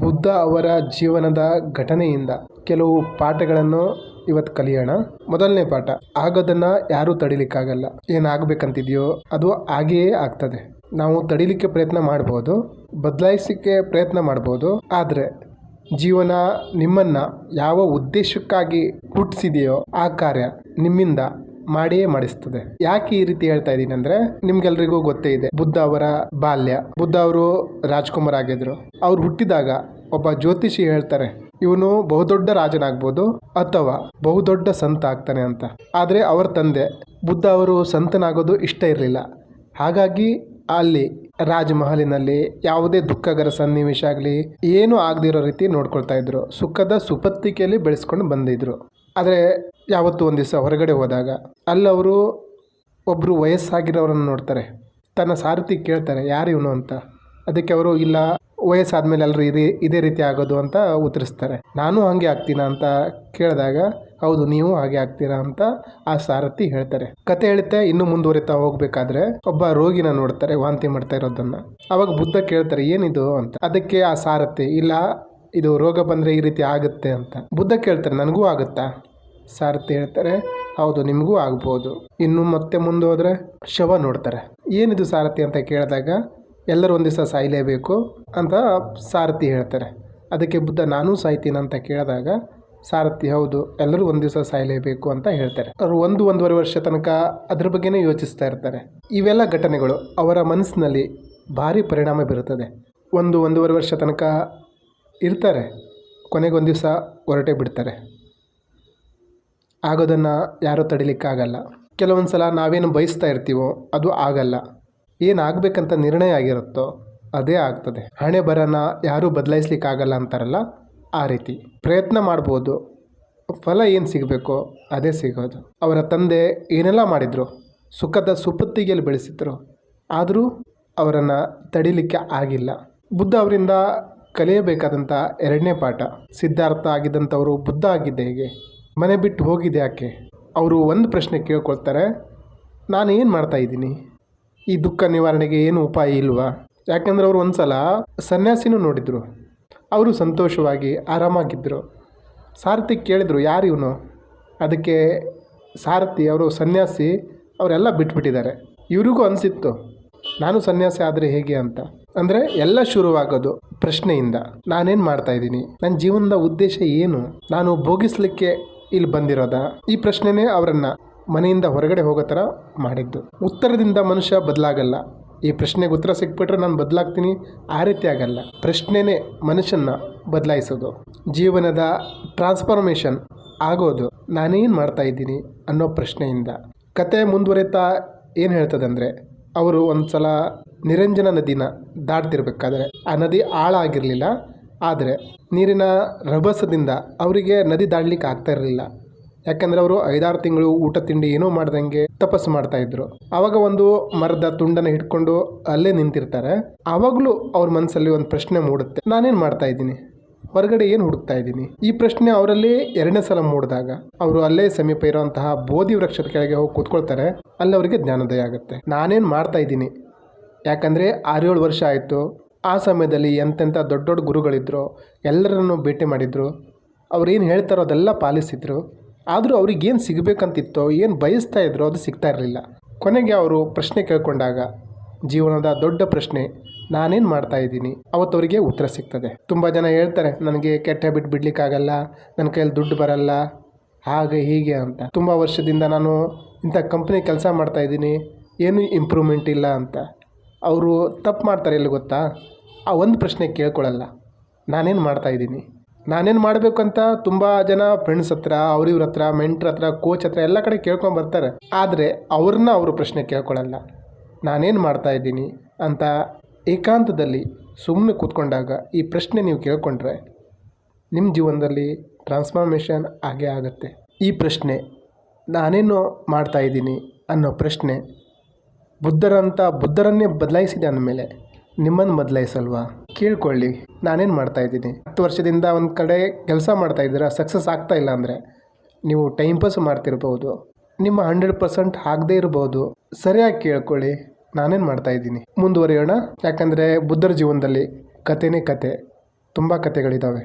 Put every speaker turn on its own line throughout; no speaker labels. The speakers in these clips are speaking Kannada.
ಬುದ್ಧ ಅವರ ಜೀವನದ ಘಟನೆಯಿಂದ ಕೆಲವು ಪಾಠಗಳನ್ನು ಇವತ್ತು ಕಲಿಯೋಣ. ಮೊದಲನೇ ಪಾಠ, ಆಗೋದನ್ನ ಯಾರೂ ತಡಿಲಿಕ್ಕಾಗಲ್ಲ. ಏನಾಗಬೇಕಂತಿದೆಯೋ ಅದು ಹಾಗೆಯೇ ಆಗ್ತದೆ. ನಾವು ತಡಿಲಿಕ್ಕೆ ಪ್ರಯತ್ನ ಮಾಡ್ಬೋದು ಬದಲಾಯಿಸಲಿಕ್ಕೆ ಪ್ರಯತ್ನ ಮಾಡ್ಬೋದು, ಆದರೆ ಜೀವನ ನಿಮ್ಮನ್ನು ಯಾವ ಉದ್ದೇಶಕ್ಕಾಗಿ ಹುಟ್ಟಿಸಿದೆಯೋ ಆ ಕಾರ್ಯ ನಿಮ್ಮಿಂದ ಮಾಡಿಯೇ ಮಾಡಿಸ್ತದೆ. ಯಾಕೆ ಈ ರೀತಿ ಹೇಳ್ತಾ ಇದ್ದೀನಿ ಅಂದ್ರೆ ನಿಮ್ಗೆಲ್ರಿಗೂ ಗೊತ್ತೇ ಇದೆ. ಬುದ್ಧ ಅವರ ಬಾಲ್ಯ. ಬುದ್ಧ ಅವರು ರಾಜ್ಕುಮಾರ್ ಆಗಿದ್ರು. ಅವ್ರು ಹುಟ್ಟಿದಾಗ ಒಬ್ಬ ಜ್ಯೋತಿಷಿ ಹೇಳ್ತಾರೆ, ಇವನು ಬಹುದೊಡ್ಡ ರಾಜನಾಗ್ಬೋದು ಅಥವಾ ಬಹುದೊಡ್ಡ ಸಂತ ಆಗ್ತಾನೆ ಅಂತ. ಆದರೆ ಅವರ ತಂದೆ, ಬುದ್ಧ ಅವರು ಸಂತನಾಗೋದು ಇಷ್ಟ ಇರಲಿಲ್ಲ. ಹಾಗಾಗಿ ಅಲ್ಲಿ ರಾಜಮಹಲಿನಲ್ಲಿ ಯಾವುದೇ ದುಃಖಕರ ಸನ್ನಿವೇಶ ಆಗಲಿ, ಏನೂ ಆಗದಿರೋ ರೀತಿ ನೋಡ್ಕೊಳ್ತಾ ಇದ್ರು. ಸುಖದ ಸುಪತ್ತಿಕೆಯಲ್ಲಿ ಬೆಳೆಸ್ಕೊಂಡು ಬಂದಿದ್ರು. ಆದರೆ ಯಾವತ್ತೂ ಒಂದು ದಿವಸ ಹೊರಗಡೆ ಹೋದಾಗ ಅಲ್ಲವರು ಒಬ್ಬರು ವಯಸ್ಸಾಗಿರೋರನ್ನು ನೋಡ್ತಾರೆ. ತನ್ನ ಸಾರಥಿ ಕೇಳ್ತಾರೆ, ಯಾರು ಇವನು ಅಂತ? ಅದಕ್ಕೆ ಅವರು, ಇಲ್ಲ, ವಯಸ್ಸಾದ್ಮೇಲೆ ಎಲ್ಲರೂ ಇದೇ ಇದೇ ರೀತಿ ಆಗೋದು ಅಂತ ಉತ್ತರಿಸ್ತಾರೆ. ನಾನು ಹಾಗೆ ಆಗ್ತೀನಾ ಅಂತ ಕೇಳಿದಾಗ, ಹೌದು, ನೀವು ಹಾಗೆ ಆಗ್ತೀರಾ ಅಂತ ಆ ಸಾರಥಿ ಹೇಳ್ತಾರೆ. ಕತೆ ಹೇಳುತ್ತೆ ಇನ್ನು ಮುಂದುವರಿತಾ ಹೋಗ್ಬೇಕಾದ್ರೆ ಒಬ್ಬ ರೋಗಿನ ನೋಡ್ತಾರೆ, ವಾಂತಿ ಮಾಡ್ತಾ ಇರೋದನ್ನ. ಅವಾಗ ಬುದ್ಧ ಕೇಳ್ತಾರೆ, ಏನಿದು? ಅಂತ. ಅದಕ್ಕೆ ಆ ಸಾರಥಿ, ಇಲ್ಲ ಇದು ರೋಗ ಬಂದರೆ ಈ ರೀತಿ ಆಗುತ್ತೆ ಅಂತ. ಬುದ್ಧ ಕೇಳ್ತಾರೆ, ನನಗೂ ಆಗುತ್ತಾ? ಸಾರಥಿ ಹೇಳ್ತಾರೆ, ಹೌದು, ನಿಮಗೂ ಆಗ್ಬೋದು. ಇನ್ನು ಮತ್ತೆ ಮುಂದೆ ಹೋದರೆ ಶವ ನೋಡ್ತಾರೆ. ಏನಿದು ಸಾರಥಿ ಅಂತ ಕೇಳಿದಾಗ, ಎಲ್ಲರೂ ಒಂದು ದಿವಸ ಸಾಯಲೇಬೇಕು ಅಂತ ಸಾರಥಿ ಹೇಳ್ತಾರೆ. ಅದಕ್ಕೆ ಬುದ್ಧ, ನಾನೂ ಸಾಯ್ತೀನಿ ಅಂತ ಕೇಳಿದಾಗ, ಸಾರಥಿ, ಹೌದು, ಎಲ್ಲರೂ ಒಂದು ದಿವಸ ಸಾಯಲೇಬೇಕು ಅಂತ ಹೇಳ್ತಾರೆ. ಅವರು ಒಂದು, ಒಂದೂವರೆ ವರ್ಷ ತನಕ ಅದ್ರ ಬಗ್ಗೆನೇ ಯೋಚಿಸ್ತಾ ಇರ್ತಾರೆ. ಇವೆಲ್ಲ ಘಟನೆಗಳು ಅವರ ಮನಸ್ಸಿನಲ್ಲಿ ಭಾರಿ ಪರಿಣಾಮ ಬೀರುತ್ತದೆ. ಒಂದು, ಒಂದೂವರೆ ವರ್ಷ ತನಕ ಇರ್ತಾರೆ. ಕೊನೆಗೊಂದು ದಿವಸ ಹೊರಟೇ ಬಿಡ್ತಾರೆ. ಆಗೋದನ್ನು ಯಾರೂ ತಡಿಲಿಕ್ಕಾಗಲ್ಲ. ಕೆಲವೊಂದು ಸಲ ನಾವೇನು ಬಯಸ್ತಾ ಇರ್ತೀವೋ ಅದು ಆಗಲ್ಲ. ಏನಾಗಬೇಕಂತ ನಿರ್ಣಯ ಆಗಿರುತ್ತೋ ಅದೇ ಆಗ್ತದೆ. ಹಣೆ ಬರನ ಯಾರೂ ಬದಲಾಯಿಸ್ಲಿಕ್ಕಾಗಲ್ಲ ಅಂತಾರಲ್ಲ ಆ ರೀತಿ. ಪ್ರಯತ್ನ ಮಾಡ್ಬೋದು. ಫಲ ಏನು ಸಿಗಬೇಕೋ ಅದೇ ಸಿಗೋದು. ಅವರ ತಂದೆ ಏನೆಲ್ಲ ಮಾಡಿದರು? ಸುಖದ ಸುಪತ್ತಿಗೆಯಲ್ಲಿ ಬೆಳೆಸಿದ್ರು. ಆದರೂ ಅವರನ್ನು ತಡಿಲಿಕ್ಕೆ ಆಗಿಲ್ಲ. ಬುದ್ಧ ಅವರಿಂದ ಕಲಿಯಬೇಕಾದಂಥ ಎರಡನೇ ಪಾಠ. ಸಿದ್ಧಾರ್ಥ ಆಗಿದ್ದಂಥವರು ಬುದ್ಧ ಆಗಿದ್ದೆ ಹೇಗೆ? ಮನೆ ಬಿಟ್ಟು ಹೋಗಿದೆ ಯಾಕೆ? ಅವರು ಒಂದು ಪ್ರಶ್ನೆ ಕೇಳ್ಕೊಳ್ತಾರೆ, ನಾನು ಏನು ಮಾಡ್ತಾ ಇದ್ದೀನಿ? ಈ ದುಃಖ ನಿವಾರಣೆಗೆ ಏನು ಉಪಾಯ ಇಲ್ವಾ? ಯಾಕಂದ್ರೆ ಅವರು ಒಂದು ಸಲ ಸನ್ಯಾಸಿನೂ ನೋಡಿದರು. ಅವರು ಸಂತೋಷವಾಗಿ ಆರಾಮಾಗಿದ್ದರು ಸಾರಥಿ ಕೇಳಿದರು, ಯಾರು ಇವನು? ಅದಕ್ಕೆ ಸಾರಥಿ, ಅವರು ಸನ್ಯಾಸಿ, ಅವರೆಲ್ಲ ಬಿಟ್ಬಿಟ್ಟಿದ್ದಾರೆ. ಇವ್ರಿಗೂ ಅನಿಸಿತ್ತು. ನಾನು ಸನ್ಯಾಸಿ ಆದರೆ ಹೇಗೆ ಅಂತ. ಅಂದರೆ ಎಲ್ಲ ಶುರುವಾಗೋದು ಪ್ರಶ್ನೆಯಿಂದ. ನಾನೇನು ಮಾಡ್ತಾ ಇದ್ದೀನಿ? ನನ್ನ ಜೀವನದ ಉದ್ದೇಶ ಏನು? ನಾನು ಭೋಗಿಸ್ಲಿಕ್ಕೆ ಇಲ್ಲಿ ಬಂದಿರೋದ? ಈ ಪ್ರಶ್ನೆನೇ ಅವರನ್ನು ಮನೆಯಿಂದ ಹೊರಗಡೆ ಹೋಗೋ ಥರ ಮಾಡಿದ್ದು. ಉತ್ತರದಿಂದ ಮನುಷ್ಯ ಬದಲಾಗಲ್ಲ. ಈ ಪ್ರಶ್ನೆಗೆ ಉತ್ತರ ಸಿಕ್ಬಿಟ್ರೆ ನಾನು ಬದಲಾಗ್ತೀನಿ. ಆ ರೀತಿ ಆಗಲ್ಲ. ಪ್ರಶ್ನೆನೇ ಮನುಷ್ಯನ ಬದಲಾಯಿಸೋದು. ಜೀವನದ ಟ್ರಾನ್ಸ್ಫಾರ್ಮೇಷನ್ ಆಗೋದು. ನಾನೇನು ಮಾಡ್ತಾ ಇದ್ದೀನಿ ಅನ್ನೋ ಪ್ರಶ್ನೆಯಿಂದ. ಕತೆ ಮುಂದುವರಿತಾ ಏನು ಹೇಳ್ತದಂದರೆ ಅವರು ಒಂದು ಸಲ ನಿರಂಜನ ನದಿನ ದಾಟ್ತಿರ್ಬೇಕಾದ್ರೆ ಆ ನದಿ ಆಳ ಆಗಿರಲಿಲ್ಲ ಆದರೆ ನೀರಿನ ರಭಸದಿಂದ ಅವರಿಗೆ ನದಿ ದಾಡ್ಲಿಕ್ಕೆ ಆಗ್ತಾ ಇರಲಿಲ್ಲ. ಯಾಕಂದರೆ ಅವರು ಐದಾರು ತಿಂಗಳು ಊಟ ತಿಂಡಿ ಏನೂ ಮಾಡ್ದಂಗೆ ತಪಸ್ಸು ಮಾಡ್ತಾ ಇದ್ರು. ಆವಾಗ ಒಂದು ಮರದ ತುಂಡನ್ನು ಹಿಡ್ಕೊಂಡು ಅಲ್ಲೇ ನಿಂತಿರ್ತಾರೆ. ಆವಾಗಲೂ ಅವ್ರ ಮನಸ್ಸಲ್ಲಿ ಒಂದು ಪ್ರಶ್ನೆ ಮೂಡುತ್ತೆ. ನಾನೇನು ಮಾಡ್ತಾ ಇದ್ದೀನಿ? ಹೊರಗಡೆ ಏನು ಹುಡುಕ್ತಾ ಇದ್ದೀನಿ? ಈ ಪ್ರಶ್ನೆ ಅವರಲ್ಲಿ ಎರಡನೇ ಸಲ ಮೂಡಿದಾಗ ಅವರು ಅಲ್ಲೇ ಸಮೀಪ ಇರುವಂತಹ ಬೋಧಿ ವೃಕ್ಷದ ಕೆಳಗೆ ಹೋಗಿ ಕೂತ್ಕೊಳ್ತಾರೆ, ಅಲ್ಲಿ ಅವರಿಗೆ ಜ್ಞಾನೋದಯ ಆಗುತ್ತೆ. ನಾನೇನು ಮಾಡ್ತಾ ಇದ್ದೀನಿ? ಯಾಕಂದರೆ ಆರೇಳು ವರ್ಷ ಆಯಿತು, ಆ ಸಮಯದಲ್ಲಿ ಎಂತೆಂಥ ದೊಡ್ಡ ದೊಡ್ಡ ಗುರುಗಳಿದ್ದರು ಎಲ್ಲರನ್ನು ಭೇಟಿ ಮಾಡಿದರು ಏನು ಹೇಳ್ತಾರೋ ಅದೆಲ್ಲ ಪಾಲಿಸಿದ್ರು, ಆದರೂ ಅವ್ರಿಗೇನು ಸಿಗಬೇಕಂತಿತ್ತೋ, ಏನು ಬಯಸ್ತಾ ಇದ್ರೋ ಅದು ಸಿಗ್ತಾ ಇರಲಿಲ್ಲ. ಕೊನೆಗೆ ಅವರು ಪ್ರಶ್ನೆ ಕೇಳ್ಕೊಂಡಾಗ, ಜೀವನದ ದೊಡ್ಡ ಪ್ರಶ್ನೆ ನಾನೇನು ಮಾಡ್ತಾ ಇದ್ದೀನಿ? ಅವತ್ತು ಅವರಿಗೆ ಉತ್ತರ ಸಿಗ್ತದೆ. ತುಂಬ ಜನ ಹೇಳ್ತಾರೆ, ನನಗೆ ಕೆಟ್ಟ ಹ್ಯಾಬಿಟ್ ಬಿಡ್ಲಿಕ್ಕಾಗಲ್ಲ ನನ್ನ ಕೈಯಲ್ಲಿ ದುಡ್ಡು ಬರಲ್ಲ, ಹಾಗೆ ಹೀಗೆ ಅಂತ. ತುಂಬ ವರ್ಷದಿಂದ ನಾನು ಇಂಥ ಕಂಪ್ನಿ ಕೆಲಸ ಮಾಡ್ತಾ ಇದ್ದೀನಿ, ಏನೂ ಇಂಪ್ರೂವ್ಮೆಂಟ್ ಇಲ್ಲ ಅಂತ. ಅವರು ತಪ್ಪು ಮಾಡ್ತಾರೆ ಎಲ್ಲಿ ಗೊತ್ತಾ? ಆ ಒಂದು ಪ್ರಶ್ನೆ ಕೇಳ್ಕೊಳ್ಳಲ್ಲ ನಾನೇನು ಮಾಡ್ತಾ ಇದ್ದೀನಿ? ನಾನೇನು ಮಾಡಬೇಕು ಅಂತ ತುಂಬ ಜನ ಫ್ರೆಂಡ್ಸ್ ಹತ್ರ ಅವ್ರಿವ್ರ ಹತ್ರ ಮೆಂಟ್ರ್ ಹತ್ರ ಕೋಚ್ ಹತ್ರ ಎಲ್ಲ ಕಡೆ ಕೇಳ್ಕೊಂಡು ಬರ್ತಾರೆ. ಆದರೆ ಅವ್ರನ್ನ ಅವರು ಪ್ರಶ್ನೆ ಕೇಳ್ಕೊಳ್ಳಲ್ಲ ನಾನೇನು ಮಾಡ್ತಾ ಇದ್ದೀನಿ ಅಂತ ಏಕಾಂತದಲ್ಲಿ ಸುಮ್ಮನೆ ಕೂತ್ಕೊಂಡಾಗ ಈ ಪ್ರಶ್ನೆ ನೀವು ಕೇಳಿಕೊಂಡ್ರೆ ನಿಮ್ಮ ಜೀವನದಲ್ಲಿ ಟ್ರಾನ್ಸ್ಫಾರ್ಮೇಷನ್ ಆಗೇ ಆಗುತ್ತೆ. ಈ ಪ್ರಶ್ನೆ ನಾನೇನು ಮಾಡ್ತಾ ಇದ್ದೀನಿ ಅನ್ನೋ ಪ್ರಶ್ನೆ ಬುದ್ಧರಂಥ ಬುದ್ಧರನ್ನೇ ಬದಲಾಯಿಸಿದೆ ಅಂದಮೇಲೆ ನಿಮ್ಮನ್ನು ಬದಲಾಯಿಸಲ್ವಾ? ಕೇಳ್ಕೊಳ್ಳಿ, ನಾನೇನು ಮಾಡ್ತಾ ಇದ್ದೀನಿ? ಹತ್ತು ವರ್ಷದಿಂದ ಒಂದು ಕಡೆ ಕೆಲಸ ಮಾಡ್ತಾ ಇದ್ದೀರಾ? ಸಕ್ಸಸ್ ಆಗ್ತಾ ಇಲ್ಲ ಅಂದರೆ ನೀವು ಟೈಮ್ ಪಾಸ್ ಮಾಡ್ತಿರ್ಬೋದು. ನಿಮ್ಮ ಹಂಡ್ರೆಡ್ ಪರ್ಸೆಂಟ್ ಆಗದೇ ಇರ್ಬೋದು. ಸರಿಯಾಗಿ ಕೇಳ್ಕೊಳ್ಳಿ. ನಾನೇನು ಮಾಡ್ತಾ ಇದ್ದೀನಿ? ಮುಂದುವರಿಯೋಣ. ಯಾಕಂದರೆ ಬುದ್ಧರ ಜೀವನದಲ್ಲಿ ಕಥೆನೇ ಕತೆ. ತುಂಬ ಕಥೆಗಳಿದ್ದಾವೆ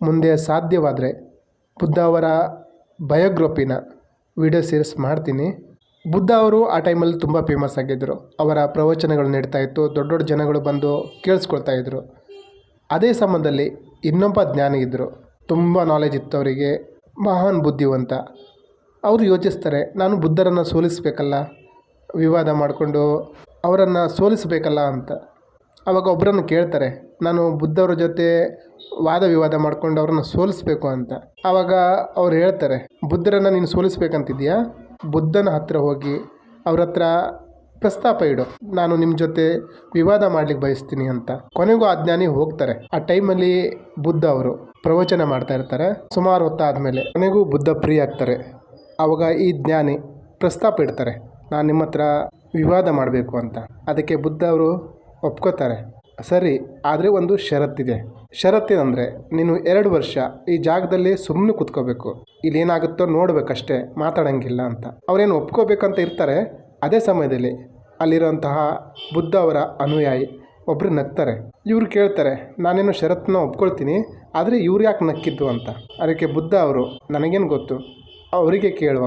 ಮುಂದೆ ಸಾಧ್ಯವಾದರೆ ಬುದ್ಧ ಅವರ ಬಯೋಗ್ರಫಿನ ವಿಡಿಯೋ ಸೀರೀಸ್ ಮಾಡ್ತೀನಿ. ಬುದ್ಧ ಅವರು ಆ ಟೈಮಲ್ಲಿ ತುಂಬ ಫೇಮಸ್ ಆಗಿದ್ದರು ಅವರ ಪ್ರವಚನಗಳು ನೀಡ್ತಾ ಇತ್ತು. ದೊಡ್ಡ ದೊಡ್ಡ ಜನಗಳು ಬಂದು ಕೇಳಿಸ್ಕೊಳ್ತಾ ಇದ್ದರು ಅದೇ ಸಂಬಂಧದಲ್ಲಿ ಇನ್ನೊಬ್ಬ ಜ್ಞಾನಿ ಇದ್ದರು ತುಂಬ ನಾಲೆಜ್ ಇತ್ತು ಅವರಿಗೆ. ಮಹಾನ್ ಬುದ್ಧಿವಂತ. ಅವರು ಯೋಚಿಸ್ತಾರೆ, ನಾನು ಬುದ್ಧರನ್ನು ಸೋಲಿಸಬೇಕಲ್ಲ? ವಿವಾದ ಮಾಡಿಕೊಂಡು ಅವರನ್ನು ಸೋಲಿಸಬೇಕಲ್ಲ ಅಂತ. ಅವಾಗ ಒಬ್ಬರನ್ನು ಕೇಳ್ತಾರೆ, ನಾನು ಬುದ್ಧವ್ರ ಜೊತೆ ವಾದ ವಿವಾದ ಮಾಡಿಕೊಂಡು ಅವ್ರನ್ನ ಸೋಲಿಸ್ಬೇಕು ಅಂತ. ಆವಾಗ ಅವ್ರು ಹೇಳ್ತಾರೆ, ಬುದ್ಧರನ್ನು ನೀನು ಸೋಲಿಸ್ಬೇಕಂತಿದ್ಯಾ ಬುದ್ಧನ ಹತ್ರ ಹೋಗಿ ಅವ್ರ ಹತ್ರ ಪ್ರಸ್ತಾಪ ಇಡು. ನಾನು ನಿಮ್ಮ ಜೊತೆ ವಿವಾದ ಮಾಡ್ಲಿಕ್ಕೆ ಬಯಸ್ತೀನಿ ಅಂತ. ಕೊನೆಗೂ ಆ ಜ್ಞಾನಿ ಹೋಗ್ತಾರೆ. ಆ ಟೈಮಲ್ಲಿ ಬುದ್ಧ ಅವರು ಪ್ರವಚನ ಮಾಡ್ತಾ ಇರ್ತಾರೆ, ಸುಮಾರು ಹೊತ್ತಾದಮೇಲೆ ಕೊನೆಗೂ ಬುದ್ಧ ಪ್ರೀ ಆಗ್ತಾರೆ ಆವಾಗ ಈ ಜ್ಞಾನಿ ಪ್ರಸ್ತಾಪ ಇಡ್ತಾರೆ. ನಾನು ನಿಮ್ಮ ಹತ್ರ ವಿವಾದ ಮಾಡಬೇಕು ಅಂತ. ಅದಕ್ಕೆ ಬುದ್ಧ ಅವರು ಒಪ್ಕೋತಾರೆ. ಸರಿ, ಆದರೆ ಒಂದು ಷರತ್ತಿದೆ. ಷರತ್ತೇನೆಂದರೆ, ನೀನು ಎರಡು ವರ್ಷ ಈ ಜಾಗದಲ್ಲಿ ಸುಮ್ಮನೆ ಕೂತ್ಕೋಬೇಕು. ಇಲ್ಲೇನಾಗುತ್ತೋ ನೋಡಬೇಕಷ್ಟೇ, ಮಾತಾಡೋಂಗಿಲ್ಲ ಅಂತ. ಅವರೇನು ಒಪ್ಕೋಬೇಕಂತ ಇರ್ತಾರೆ, ಅದೇ ಸಮಯದಲ್ಲಿ ಅಲ್ಲಿರೋಂತಹ ಬುದ್ಧ ಅವರ ಅನುಯಾಯಿ ಒಬ್ಬರು ನಗ್ತಾರೆ. ಇವರು ಕೇಳ್ತಾರೆ, ನಾನೇನು ಷರತ್ತನ್ನ ಒಪ್ಕೊಳ್ತೀನಿ, ಆದರೆ ಇವ್ರು ಯಾಕೆ ನಕ್ಕಿದ್ದು ಅಂತ. ಅದಕ್ಕೆ ಬುದ್ಧ ಅವರು, ನನಗೇನು ಗೊತ್ತು? ಅವರಿಗೆ ಕೇಳು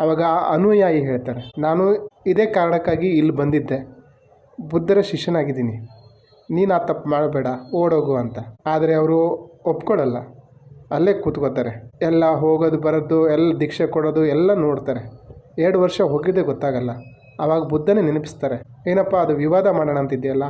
ಅಂತ ಅವಾಗ ಆ ಅನುಯಾಯಿ ಹೇಳ್ತಾರೆ, ನಾನು ಇದೇ ಕಾರಣಕ್ಕಾಗಿ ಇಲ್ಲಿ ಬಂದಿದ್ದೆ. ಬುದ್ಧರ ಶಿಷ್ಯನಾಗಿದ್ದೀನಿ. ನೀನು ಆ ತಪ್ಪು ಮಾಡಬೇಡ, ಓಡೋಗು ಅಂತ. ಆದರೆ ಅವರು ಒಪ್ಕೊಳ್ಳಲ್ಲ ಅಲ್ಲೇ ಕೂತ್ಕೋತಾರೆ ಎಲ್ಲ ಹೋಗೋದು, ಬರೋದು, ಎಲ್ಲ ದೀಕ್ಷೆ ಕೊಡೋದು, ಎಲ್ಲ ನೋಡ್ತಾರೆ. ಎರಡು ವರ್ಷ ಹೋಗಿದ್ದೆ ಗೊತ್ತಾಗಲ್ಲ. ಆವಾಗ ಬುದ್ಧನೇ ನೆನಪಿಸ್ತಾರೆ, ಏನಪ್ಪ, ಅದು ವಿವಾದ ಮಾಡೋಣ ಅಂತಿದೆಯಲ್ಲ?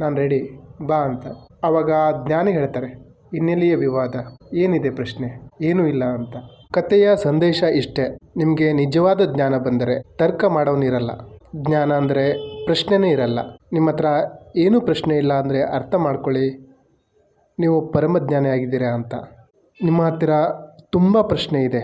ನಾನು ರೆಡಿ, ಬಾ ಅಂತ. ಆವಾಗ ಜ್ಞಾನಿ ಹೇಳ್ತಾರೆ, ಇನ್ನೆಲ್ಲಿಯೇ ವಿವಾದ? ಏನಿದೆ ಪ್ರಶ್ನೆ? ಏನೂ ಇಲ್ಲ ಅಂತ. ಕಥೆಯ ಸಂದೇಶ ಇಷ್ಟೇ. ನಿಮಗೆ ನಿಜವಾದ ಜ್ಞಾನ ಬಂದರೆ ತರ್ಕ ಮಾಡೋನಿರಲ್ಲ ಜ್ಞಾನ ಅಂದರೆ ಪ್ರಶ್ನೆನೇ ಇರಲ್ಲ. ನಿಮ್ಮ ಹತ್ರ ಏನೂ ಪ್ರಶ್ನೆ ಇಲ್ಲ ಅಂದರೆ ಅರ್ಥ ಮಾಡ್ಕೊಳ್ಳಿ. ನೀವು ಪರಮಜ್ಞಾನಿ ಆಗಿದ್ದೀರಾ ಅಂತ. ನಿಮ್ಮ ಹತ್ತಿರ ತುಂಬ ಪ್ರಶ್ನೆ ಇದೆ.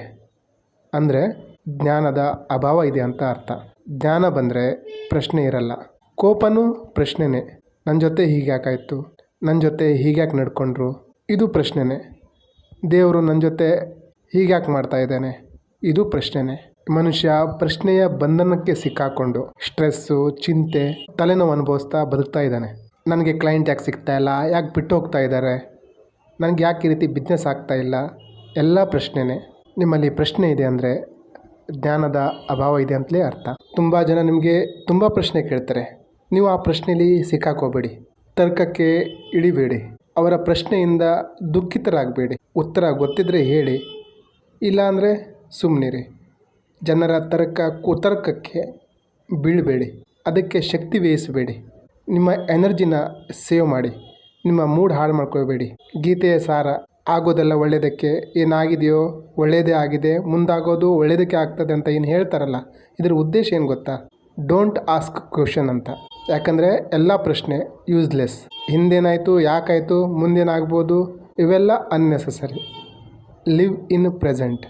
ಅಂದರೆ ಜ್ಞಾನದ ಅಭಾವ ಇದೆ ಅಂತ ಅರ್ಥ. ಜ್ಞಾನ ಬಂದರೆ ಪ್ರಶ್ನೆ ಇರಲ್ಲ. ಕೋಪನೂ ಪ್ರಶ್ನೆನೇ. ನನ್ನ ಜೊತೆ ಹೀಗ್ಯಾಕಾಯಿತು ನನ್ನ ಜೊತೆ ಹೀಗ್ಯಾಕೆ ನಡ್ಕೊಂಡ್ರು? ಇದು ಪ್ರಶ್ನೆನೇ. ದೇವರು ನನ್ನ ಜೊತೆ ಹೀಗ್ಯಾಕೆ ಮಾಡ್ತಾ ಇದ್ದಾನೆ? ಇದು ಪ್ರಶ್ನೆನೇ. ಮನುಷ್ಯ ಪ್ರಶ್ನೆಯ ಬಂಧನಕ್ಕೆ ಸಿಕ್ಕಾಕೊಂಡು ಸ್ಟ್ರೆಸ್ಸು, ಚಿಂತೆ, ತಲೆನೋವು ಅನುಭವಿಸ್ತಾ ಬದುಕ್ತಾ ಇದ್ದಾನೆ. ನನಗೆ ಕ್ಲೈಂಟ್ ಯಾಕೆ ಸಿಗ್ತಾ ಇಲ್ಲ? ಯಾಕೆ ಬಿಟ್ಟು ಹೋಗ್ತಾ ಇದ್ದಾರೆ? ನನಗೆ ಯಾಕೆ ಈ ರೀತಿ ಬಿಸ್ನೆಸ್ ಆಗ್ತಾ ಇಲ್ಲ? ಎಲ್ಲ ಪ್ರಶ್ನೆನೇ. ನಿಮ್ಮಲ್ಲಿ ಪ್ರಶ್ನೆ ಇದೆ ಅಂದರೆ ಜ್ಞಾನದ ಅಭಾವ ಇದೆ ಅಂತಲೇ ಅರ್ಥ. ತುಂಬ ಜನ ನಿಮಗೆ ತುಂಬ ಪ್ರಶ್ನೆ ಕೇಳ್ತಾರೆ. ನೀವು ಆ ಪ್ರಶ್ನೆಯಲ್ಲಿ ಸಿಕ್ಕಾಕೋಬೇಡಿ ತರ್ಕಕ್ಕೆ ಇಳಿಬೇಡಿ. ಅವರ ಪ್ರಶ್ನೆಯಿಂದ ದುಃಖಿತರಾಗಬೇಡಿ. ಉತ್ತರ ಗೊತ್ತಿದ್ದರೆ ಹೇಳಿ. ಇಲ್ಲಾಂದರೆ ಸುಮ್ಮನಿರಿ ಜನರ ತರ್ಕ, ಕುತರ್ಕಕ್ಕೆ ಬೀಳಬೇಡಿ. ಅದಕ್ಕೆ ಶಕ್ತಿ ವ್ಯಯಿಸಬೇಡಿ. ನಿಮ್ಮ ಎನರ್ಜಿನ ಸೇವ್ ಮಾಡಿ. ನಿಮ್ಮ ಮೂಡ್ ಹಾಳು ಮಾಡ್ಕೋಬೇಡಿ ಗೀತೆಯ ಸಾರ, ಆಗೋದೆಲ್ಲ ಒಳ್ಳೆಯದಕ್ಕೆ ಏನಾಗಿದೆಯೋ ಒಳ್ಳೆಯದೇ ಆಗಿದೆ, ಮುಂದಾಗೋದು ಒಳ್ಳೆಯದಕ್ಕೆ ಆಗ್ತದೆ ಅಂತ ಏನು ಹೇಳ್ತಾರಲ್ಲ, ಇದರ ಉದ್ದೇಶ ಏನು ಗೊತ್ತಾ? ಡೋಂಟ್ ಆಸ್ಕ್ ಕ್ವಶನ್ ಅಂತ. ಯಾಕಂದರೆ ಎಲ್ಲ ಪ್ರಶ್ನೆ ಯೂಸ್ಲೆಸ್ ಹಿಂದೇನಾಯಿತು, ಯಾಕಾಯಿತು, ಮುಂದೇನಾಗ್ಬೋದು, ಇವೆಲ್ಲ unnecessary live in the present.